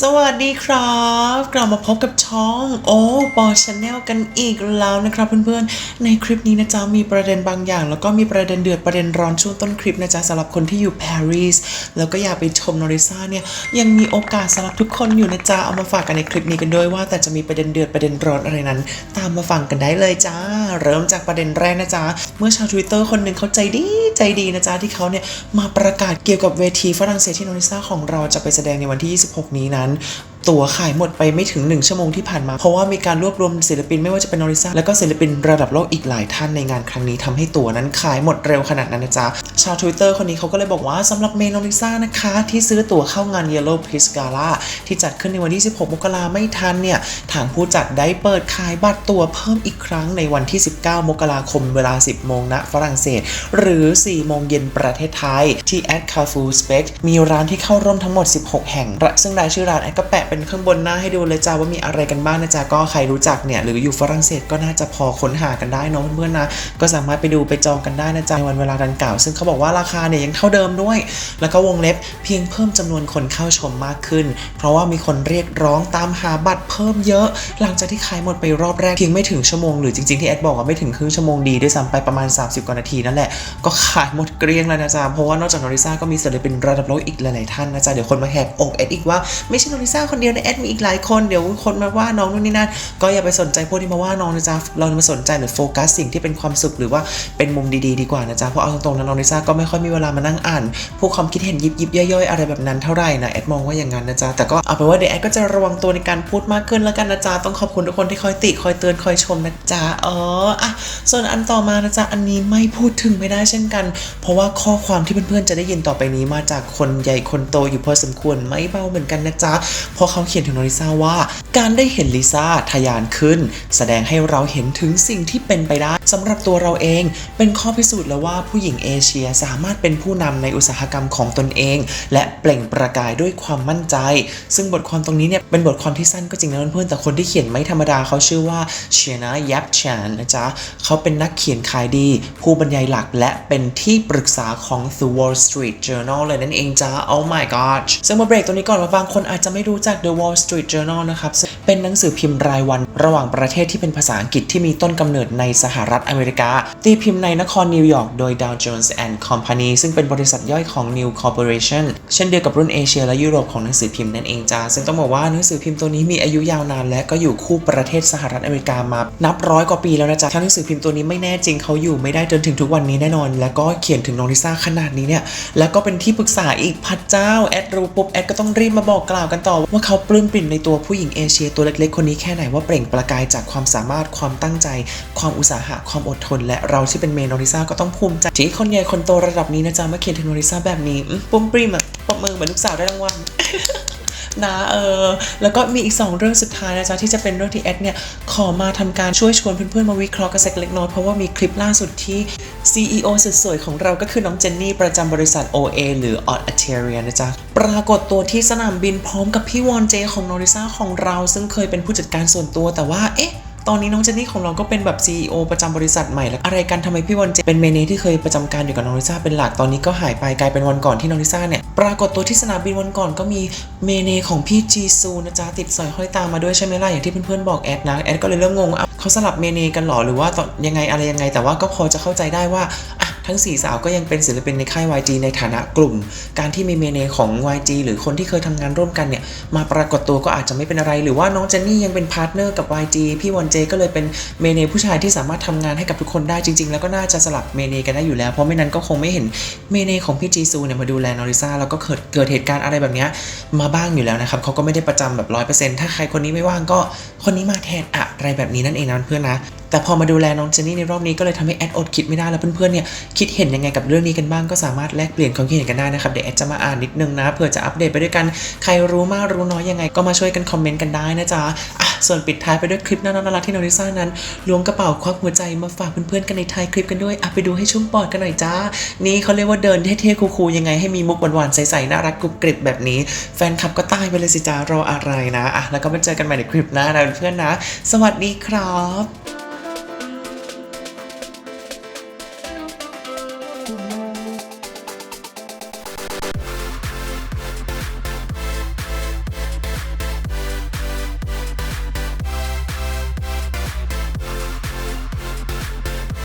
สวัสดีครับ กลับมาพบกับช่องโอ้ปอชาแนลกันอีกแล้วนะครับเพื่อนๆ ในคลิปนี้นะจ๊ะมีประเด็นบางอย่าง แล้วก็มีประเด็นเดือดประเด็นร้อนช่วงต้นคลิปนะจ๊ะสำหรับคนที่อยู่ปารีสแล้วก็อยากไปชมนอริซ่าเนี่ยยังมีโอกาสสำหรับทุกคนอยู่นะจ๊ะเอามาฝากกันในคลิปนี้กันด้วยว่า แต่จะมีประเด็นเดือดประเด็นร้อนอะไรนั้น ตามมาฟังกันได้เลยจ้า เริ่มจากประเด็นแรกนะจ๊ะเมื่อชาวทวิตเตอร์คนหนึ่งเขาใจดีใจดีนะจ๊ะที่เขาเนี่ยมาประกาศเกี่ยวกับเวทีฝรั่งเศสที่นอริซ่าของเราจะไปแสดงในวันที่ 26 นี้นั้น ตั๋วขายหมดไปไม่ถึง 1 ชั่วโมงที่ผ่านมา เพราะว่ามีการรวบรวมศิลปินไม่ว่าจะเป็นนอริซาแล้วก็ศิลปินระดับโลกอีกหลายท่านในงานครั้งนี้ทำให้ตั๋วนั้นขายหมดเร็วขนาดนั้นนะจ๊ะ ชาว Twitter คนนี้เขาก็เลยบอกว่าสำหรับเมนอริซานะคะ ที่ซื้อตั๋วเข้างาน Yellow p r i s Gala ที่จัดขึ้นในวันที่ 16 มกราไม่ทันเนี่ย ทางผู้จัดได้เปิดขายบัตรตั๋วเพิ่มอีกครั้งในวันที่ 19 มกราคมเวลา 10 โมงณฝรั่งเศส หรือ 4 โมงเย็นประเทศไทยที่ at c a r f o o r Spec มีร้านที่เข้าร่วมทั้งหมด 16 แห่ง ซึ่งรายชื่อร้านแอดก็แปะเป็นข้างบนหน้าให้ดูเลยจ้าว่ามีอะไรกันบ้างนะจ๊ะก็ใครรู้จักเนี่ยหรืออยู่ฝรั่งเศสก็น่าจะพอค้นหากันได้เนาะเพื่อนๆนะก็สามารถไปดูไปจองกันได้นะจ๊ะในวันเวลาดังกล่าว ซึ่งเขาบอกว่าราคาเนี่ยยังเท่าเดิมด้วย แล้วก็วงเล็บเพียงเพิ่มจำนวนคนเข้าชมมากขึ้น เพราะว่ามีคนเรียกร้องตามหาบัตรเพิ่มเยอะ หลังจากที่ขายหมดไปรอบแรกเพียงไม่ถึงชั่วโมงหรือจริงๆที่แอดบอกว่าไม่ถึงครึ่งชั่วโมงดีด้วยซ้ำไปประมาณ 30กว่านาทีนั่นแหละก็ขายหมดเกลี้ยงแล้วนะจ๊ะเพราะว่านอกจากนอริซาก็มีศิลปินระดับโลกอีกหลายๆท่านนะจ๊ะเดี๋ยวคนมาแหกอกแอดอีกว่าไม่ใช่นอริซาคนเดียวในแอดมีอีกหลายคนเดี๋ยวคนมาว่าน้องนู่นนี่นั่นก็อย่าไปสนใจพวกที่มาว่าน้องนะจ๊ะเรามาสนใจหรือโฟกัสสิ่งที่เป็นความสุขหรือว่าเป็นมุมดี ๆ ดีกว่านะจ๊ะเพราะเอาตรงๆนะน้องลิซ่าก็ไม่ค่อยมีเวลามานั่งอ่านพวกความคิดเห็นยิบยิบย่อยๆ อะไรแบบนั้นเท่าไหร่นะแอดมองว่าอย่างนั้นนะจ๊ะแต่ก็เอาเป็นว่าเดี๋ยวแอดก็จะระวังตัวในการพูดมากขึ้นแล้วกันนะจ๊ะต้องขอบคุณทุกคนที่คอยติคอยเตือนคอยชมนะจ๊ะเอออะส่วนอันต่อมานะจ๊ะอันนี้ไม่พูดถึงไม่ได้เช่นกัน เพราะว่าข้อความที่เพื่อนๆจะได้ยินต่อไปนี้มาจากคนใหญ่คนโตอยู่พอสมควรไม่เบาเหมือนกันนะจ๊ะเพราะเขาเขียนถึงน้องลิซ่าว่า การได้เห็นลิซ่าทะยานขึ้น แสดงให้เราเห็นถึงสิ่งที่เป็นไปได้สำหรับตัวเราเองเป็นข้อพิสูจน์แล้วว่าผู้หญิงเอเชียสามารถเป็นผู้นำในอุตสาหกรรมของตนเอง และเปล่งประกายด้วยความมั่นใจ ซึ่งบทความตรงนี้เนี่ยเป็นบทความที่สั้นก็จริงนะเพื่อนแต่คนที่เขียนไม่ธรรมดาเขาชื่อว่าเชียนายับชานนะจ๊ะเขาเป็นนักเขียนขายดี ผู้บรรยายหลักและเป็นที่ปรึกษาของ The Wall Street Journal เลยนั่นเองจ้า Oh my god ซึ่งมาเบรกตรงนี้ก่อนว่าบางคนอาจจะไม่รู้จัก The Wall Street Journal นะครับเป็นหนังสือพิมพ์รายวันระหว่างประเทศที่เป็นภาษาอังกฤษที่มีต้นกำเนิดในสหรัฐอเมริกา ตีพิมพ์ในนครนิวยอร์กโดย Dow Jones and Company ซึ่งเป็นบริษัทย่อยของ New Corporation เช่นเดียวกับรุ่นเอเชียและยุโรปของหนังสือพิมพ์นั่นเองจ้าซึ่งต้องบอกว่าหนังสือพิมพ์ตัวนี้มีอายุยาวนาน และก็อยู่คู่ประเทศสหรัฐอเมริกามานับร้อยกว่าปีแล้วนะจ๊ะถ้าหนังสือพิมพ์ตัวนี้ไม่แน่จริงเขาอยู่ไม่ได้จนถึงทุกวันนี้แน่นอน แล้วก็เขียนถึงน้องลิซ่าขนาดนี้เนี่ยแล้วก็เป็นที่ปรึกษาอีกพัดเจ้าแอดรู้ปุ๊บแอดก็ต้องรีบมาบอกกล่าวกันต่อว่าเขาาปลื้มปริ่มในตัวผู้หญิงเอเชียตัวเล็กๆ คนนี้แค่ไหนว่าเปล่งประกายจากความสามารถความตั้งใจ ความอุตสาหะความอดทน และเราที่เป็นเมนอริซาก็ต้องภูมิใจที่คนใหญ่คนโตระดับนี้นะจ๊ะมาเขียนถึงนอริซาแบบนี้ปุ้มปริมอะปรบมือเหมือนลูกสาวได้รางวัล นะเออแล้วก็มีอีก 2 เรื่องสุดท้ายนะจ๊ะที่จะเป็นเรื่องที่แอดเนี่ยขอมาทำการช่วยชวนเพื่อนๆมาวิเคราะห์กันสักเล็กน้อยเพราะว่ามีคลิปล่าสุดที่ CEO สุดสวยของเราก็คือน้องเจนนี่ประจำบริษัท OA หรือ Odd a t e r i a นะจ๊ะปรากฏตัวที่สนามบินพร้อมกับพี่วอนเจของโนริซ่าของเรา ซึ่งเคยเป็นผู้จัดการส่วนตัวแต่ว่าเอ๊ะ ตอนนี้น้องเจนนี่ของเราก็เป็นแบบ CEO ประจำบริษัทใหม่แล้วอะไรกันทำไมพี่วอนเจเป็นเมเนที่เคยประจำการอยู่กับน้องลิซ่าเป็นหลักตอนนี้ก็หายไปกลายเป็นวันก่อนที่น้องลิซ่าเนี่ยปรากฏตัวที่สนามบินวันก่อนก็มีเมเนของพี่จีซูนะจ๊ะติดสอยห้อยตามมาด้วยใช่ไหมล่ะอย่างที่เพื่อนๆบอกแอดนะแอดก็เลยเริ่มงงเขาสลับเมเนกันหรอหรือว่าตอนยังไงอะไรยังไง แต่ว่าก็พอจะเข้าใจได้ว่าอะ ทั้งสี่สาวก็ยังเป็นศิลปินในค่าย YG ในฐานะกลุ่ม การที่มีเมเนของ YG หรือคนที่เคยทำงานร่วมกันเนี่ยมาปรากฏตัวก็อาจจะไม่เป็นอะไรหรือว่าน้องเจนนี่ยังเป็นพาร์ทเนอร์กับ YG พี่วอนเจก็เลยเป็นเมเนผู้ชายที่สามารถทำงานให้กับทุกคนได้จริง ๆ แล้วก็น่าจะสลับเมเนกันได้อยู่แล้ว เพราะไม่นั้นก็คงไม่เห็นเมเนของพี่จีซูเนี่ยมาดูแลนอริซาแล้วก็เกิดเกิดเหตุการณ์อะไรแบบเนี้ยมาบ้างอยู่แล้วนะครับเขาก็ไม่ได้ประจำแบบร้อยเปอร์เซ็นต์ถ้าใครคนนี้ไม่ว่างก็คนนี้มาแทนอะไรแบบนี้นั่นเองนะเพื่อนนะ แต่พอมาดูแลน้องเจนนี่ในรอบนี้ก็เลยทำให้แอดอดคิดไม่ได้แล้วเพื่อนๆเนี่ยคิดเห็นยังไงกับเรื่องนี้กันบ้างก็สามารถแลกเปลี่ยนความคิดเห็นกันได้นะครับเดี๋ยวแอดจะมาอ่านนิดนึงนะเผื่อจะอัปเดตไปด้วยกันใครรู้มากรู้น้อยยังไง ก็มาช่วยกันคอมเมนต์กันได้นะจ๊ะอะส่วนปิดท้ายไปด้วยคลิปน่ารักๆที่น้องลิซ่านั้นล้วงกระเป๋าควักหัวใจมาฝากเพื่อนๆกันในท้ายคลิปกันด้วยอะไปดูให้ชุ่มปอดกันหน่อยจ้า นี่เขาเรียกว่าเดินเท่ๆคูลๆยังไงให้มีมุกหวานๆใสๆน่ารักกรุบกริบแบบนี้ แฟนคลับก็ตายไปเลยสิจ้ารออะไรนะอะแล้วก็มาเจอกันใหม่ในคลิปหน้านะเพื่อนๆนะ สวัสดีครับ